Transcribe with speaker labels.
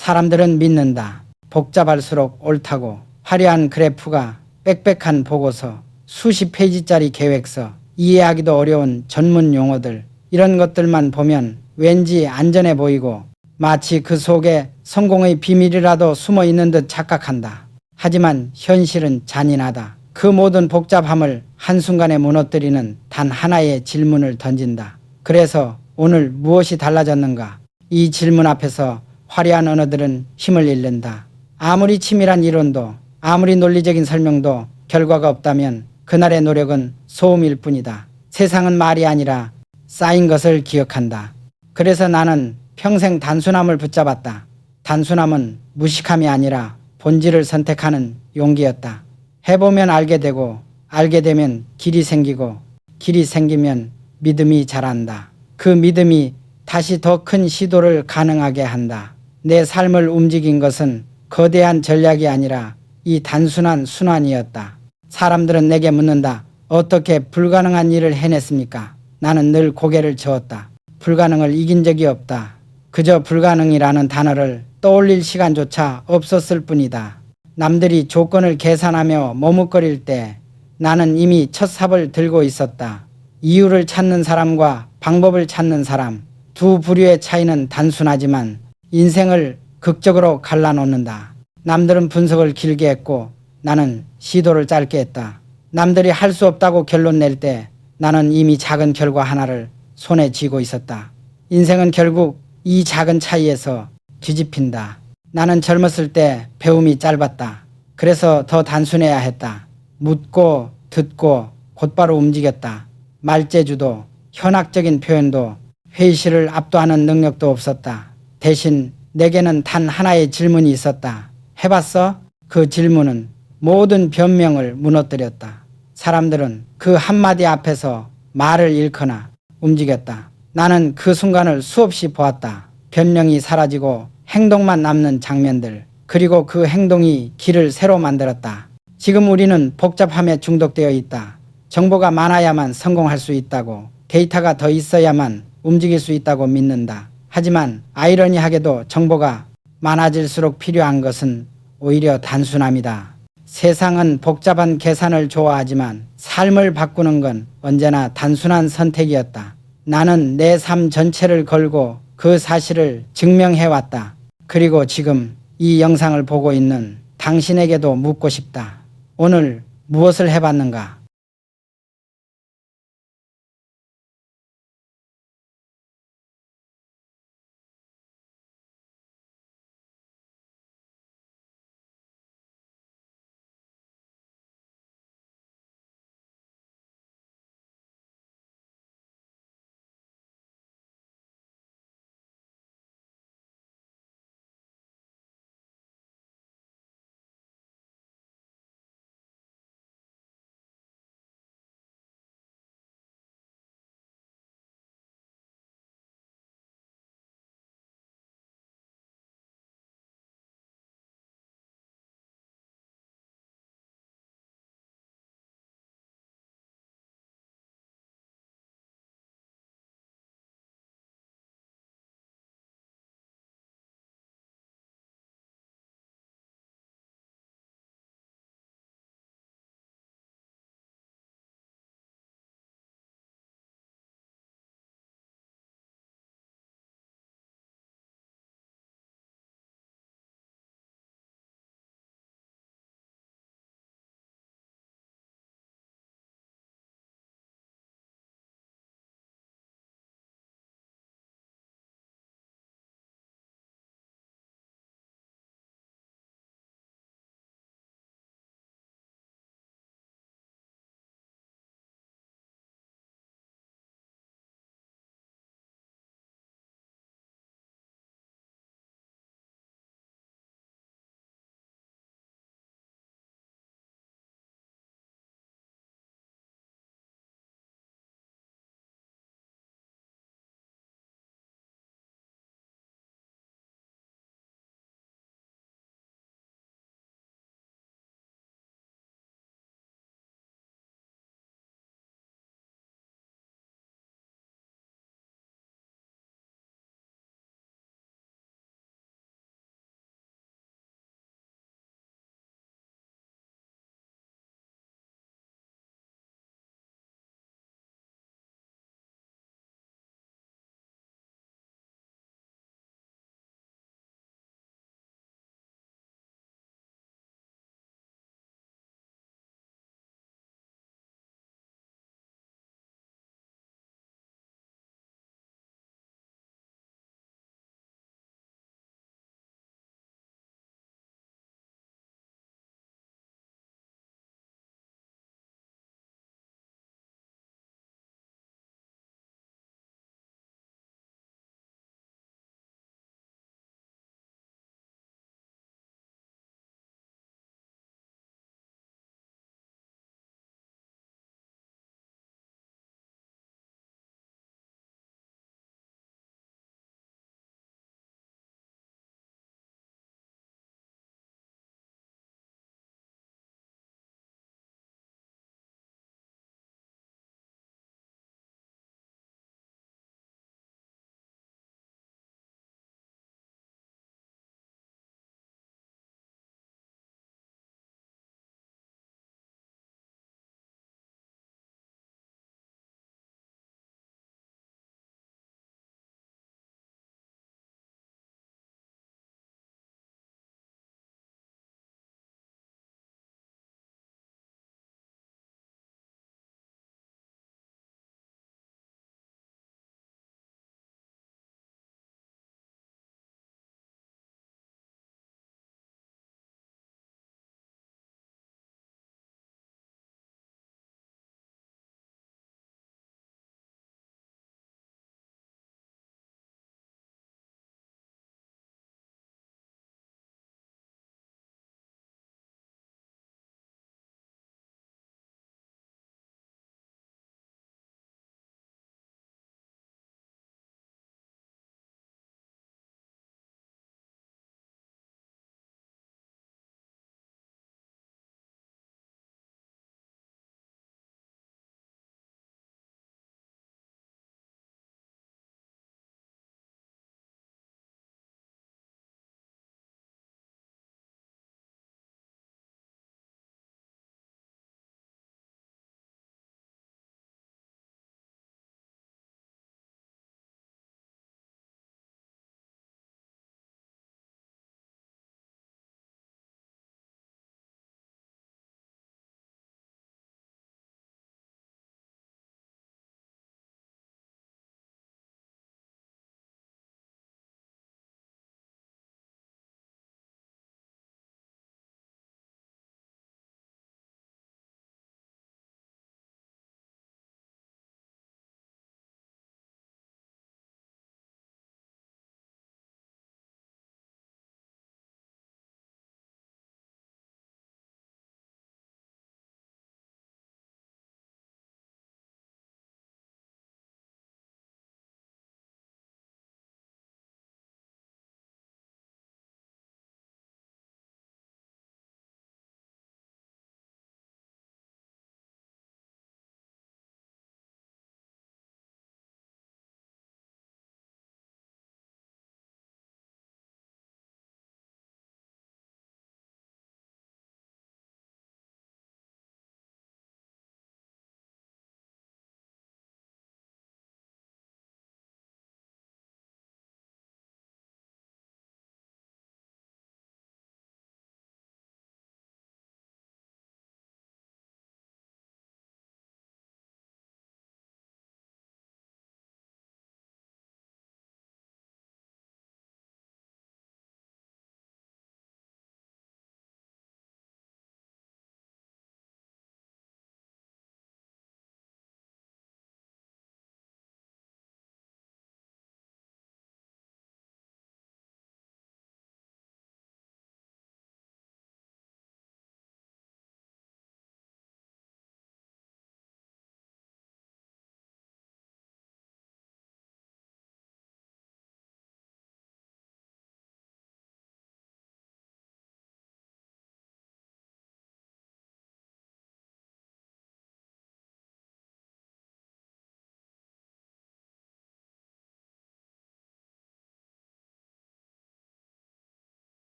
Speaker 1: 사람들은 믿는다. 복잡할수록 옳다고 화려한 그래프가 빽빽한 보고서 수십 페이지짜리 계획서 이해하기도 어려운 전문 용어들 이런 것들만 보면 왠지 안전해 보이고 마치 그 속에 성공의 비밀이라도 숨어 있는 듯 착각한다. 하지만 현실은 잔인하다. 그 모든 복잡함을 한순간에 무너뜨리는 단 하나의 질문을 던진다. 그래서 오늘 무엇이 달라졌는가? 이 질문 앞에서 화려한 언어들은 힘을 잃는다. 아무리 치밀한 이론도 아무리 논리적인 설명도 결과가 없다면 그날의 노력은 소음일 뿐이다. 세상은 말이 아니라 쌓인 것을 기억한다. 그래서 나는 평생 단순함을 붙잡았다. 단순함은 무식함이 아니라 본질을 선택하는 용기였다. 해보면 알게 되고 알게 되면 길이 생기고 길이 생기면 믿음이 자란다. 그 믿음이 다시 더 큰 시도를 가능하게 한다. 내 삶을 움직인 것은 거대한 전략이 아니라 이 단순한 순환이었다. 사람들은 내게 묻는다. 어떻게 불가능한 일을 해냈습니까? 나는 늘 고개를 저었다. 불가능을 이긴 적이 없다. 그저 불가능이라는 단어를 떠올릴 시간조차 없었을 뿐이다. 남들이 조건을 계산하며 머뭇거릴 때 나는 이미 첫 삽을 들고 있었다. 이유를 찾는 사람과 방법을 찾는 사람. 두 부류의 차이는 단순하지만 인생을 극적으로 갈라놓는다. 남들은 분석을 길게 했고 나는 시도를 짧게 했다. 남들이 할 수 없다고 결론 낼 때 나는 이미 작은 결과 하나를 손에 쥐고 있었다. 인생은 결국 이 작은 차이에서 뒤집힌다. 나는 젊었을 때 배움이 짧았다. 그래서 더 단순해야 했다. 묻고 듣고 곧바로 움직였다. 말재주도 현학적인 표현도 회의실을 압도하는 능력도 없었다. 대신 내게는 단 하나의 질문이 있었다. 해봤어? 그 질문은 모든 변명을 무너뜨렸다. 사람들은 그 한마디 앞에서 말을 잃거나 움직였다. 나는 그 순간을 수없이 보았다. 변명이 사라지고 행동만 남는 장면들. 그리고 그 행동이 길을 새로 만들었다. 지금 우리는 복잡함에 중독되어 있다. 정보가 많아야만 성공할 수 있다고, 데이터가 더 있어야만 움직일 수 있다고 믿는다. 하지만 아이러니하게도 정보가 많아질수록 필요한 것은 오히려 단순함이다. 세상은 복잡한 계산을 좋아하지만 삶을 바꾸는 건 언제나 단순한 선택이었다. 나는 내 삶 전체를 걸고 그 사실을 증명해왔다. 그리고 지금 이 영상을 보고 있는 당신에게도 묻고 싶다. 오늘 무엇을 해봤는가?